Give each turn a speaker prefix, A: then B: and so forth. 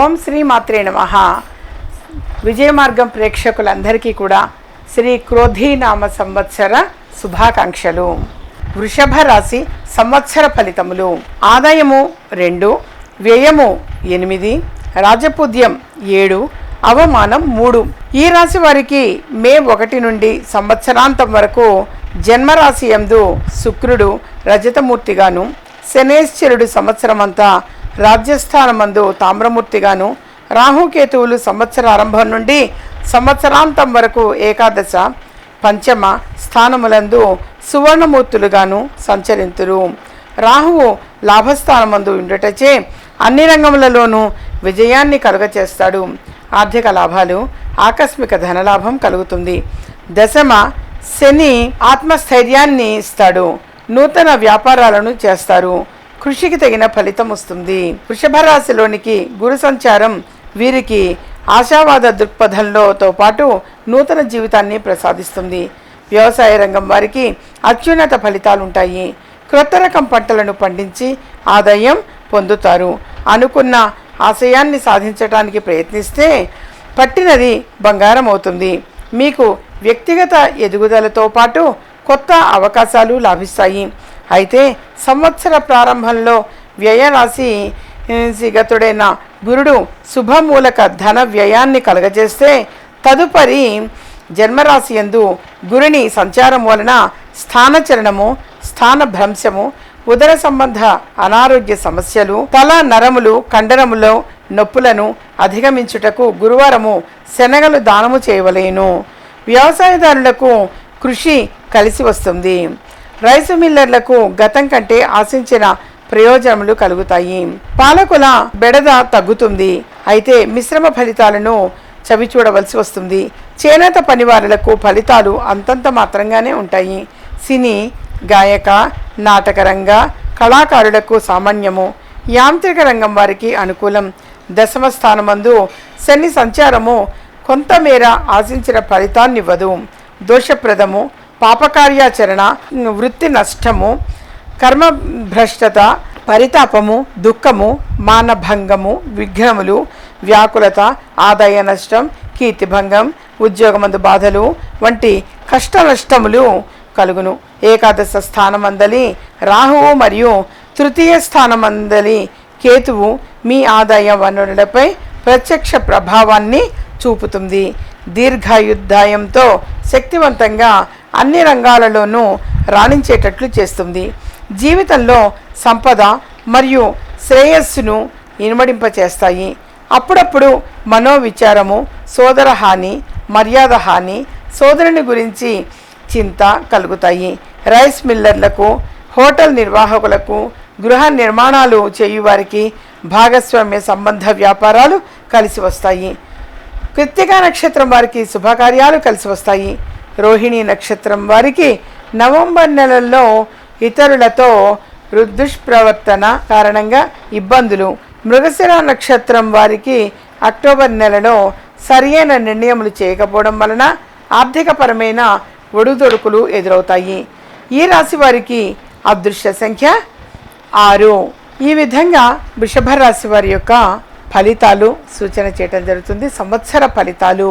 A: ఓం శ్రీ మాత్రే నమ. విజయమార్గం ప్రేక్షకులందరికీ కూడా శ్రీ క్రోధీనామ సంవత్సర శుభాకాంక్షలు. వృషభ రాశి సంవత్సర ఫలితములు. ఆదాయము రెండు వ్యయము ఎనిమిది రాజపూజ్యం ఏడు అవమానం మూడు. ఈ రాశి వారికి మే ఒకటి నుండి సంవత్సరాంతం వరకు జన్మరాశి ఎందు శుక్రుడు రజతమూర్తిగాను శనేశ్వరుడు సంవత్సరమంతా రాజ్యస్థానమందు తామ్రమూర్తిగాను రాహుకేతువులు సంవత్సర ఆరంభం నుండి సంవత్సరాంతం వరకు ఏకాదశ పంచమ స్థానములందు సువర్ణమూర్తులుగాను సంచరింతురు. రాహువు లాభస్థానమందు ఉండటచే అన్ని రంగములలోనూ విజయాన్ని కలుగచేస్తాడు. ఆర్థిక లాభాలు ఆకస్మిక ధనలాభం కలుగుతుంది. దశమ శని ఆత్మస్థైర్యాన్ని ఇస్తాడు. నూతన వ్యాపారాలను చేస్తారు. కృషికి తగిన ఫలితం వస్తుంది. వృషభ రాశిలోనికి గురు సంచారం వీరికి ఆశావాద దృక్పథంలోతో పాటు నూతన జీవితాన్ని ప్రసాదిస్తుంది. వ్యవసాయ రంగం వారికి అత్యున్నత ఫలితాలు ఉంటాయి క్రొత్త రకం పంటలను పండించి ఆదాయం పొందుతారు. అనుకున్న ఆశయాన్ని సాధించడానికి ప్రయత్నిస్తే పట్టినది బంగారం అవుతుంది మీకు వ్యక్తిగత ఎదుగుదలతో పాటు కొత్త అవకాశాలు లాభిస్తాయి. అయితే సంవత్సర ప్రారంభంలో వ్యయరాశి గతుడైన గురుడు శుభమూలక ధన వ్యయాన్ని కలగజేస్తే తదుపరి జన్మరాశి యందు గురుని సంచారం వలన స్థానచరణము స్థాన భ్రంశము ఉదర సంబంధ అనారోగ్య సమస్యలు తల నరములు కండరములో నొప్పులను అధిగమించుటకు గురువారము శనగలు దానము చేయవలేను. వ్యవసాయదారులకు కృషి కలిసి వస్తుంది. రైసు మిల్లర్లకు గతం కంటే ఆశించిన ప్రయోజనములు కలుగుతాయి. పాలకుల బెడద తగ్గుతుంది. అయితే మిశ్రమ ఫలితాలను చవి చూడవలసి వస్తుంది. చేనేత పనివారులకు ఫలితాలు అంతంత మాత్రంగానే ఉంటాయి. సినీ గాయక నాటకరంగ కళాకారులకు సామాన్యము. యాంత్రిక రంగం వారికి అనుకూలం. దశమ స్థానమందు శని సంచారము కొంతమేర ఆశించిన ఫలితాన్నివ్వదు. దోషప్రదము పాపకార్యాచరణ వృత్తి నష్టము కర్మ భ్రష్టత పరితాపము దుఃఖము మానభంగము విఘ్నములు వ్యాకులత ఆదాయ నష్టం కీర్తిభంగం ఉద్యోగమందు బాధలు వంటి కష్ట నష్టములు కలుగును. ఏకాదశ స్థానమందలి రాహువు మరియు తృతీయ స్థానమందలి కేతువు మీ ఆదాయ వనరులపై ప్రత్యక్ష ప్రభావాన్ని చూపుతుంది. దీర్ఘాయుద్ధాయంతో శక్తివంతంగా అన్ని రంగాలలోనూ రాణించేటట్లు చేస్తుంది. జీవితంలో సంపద మరియు శ్రేయస్సును ఇనుమడింపచేస్తాయి. అప్పుడప్పుడు మనోవిచారము సోదర హాని మర్యాద హాని సోదరుని గురించి చింత కలుగుతాయి. రైస్ మిల్లర్లకు హోటల్ నిర్వాహకులకు గృహ నిర్మాణాలు చేయువారికి భాగస్వామ్య సంబంధ వ్యాపారాలు కలిసి వస్తాయి. కృత్తికా నక్షత్రం వారికి శుభకార్యాలు కలిసి వస్తాయి. రోహిణి నక్షత్రం వారికి నవంబర్ నెలల్లో ఇతరులతో దుష్ప్రవర్తన కారణంగా ఇబ్బందులు. మృగశిర నక్షత్రం వారికి అక్టోబర్ నెలలో సరియైన నిర్ణయములు చేయకపోవడం వలన ఆర్థికపరమైన ఒడుదొడుకులు ఎదురవుతాయి. ఈ రాశి వారికి అదృశ్య సంఖ్య ఆరు. ఈ విధంగా వృషభ రాశి వారి యొక్క ఫలితాలు సూచన చేయటం జరుగుతుంది. సంవత్సర ఫలితాలు.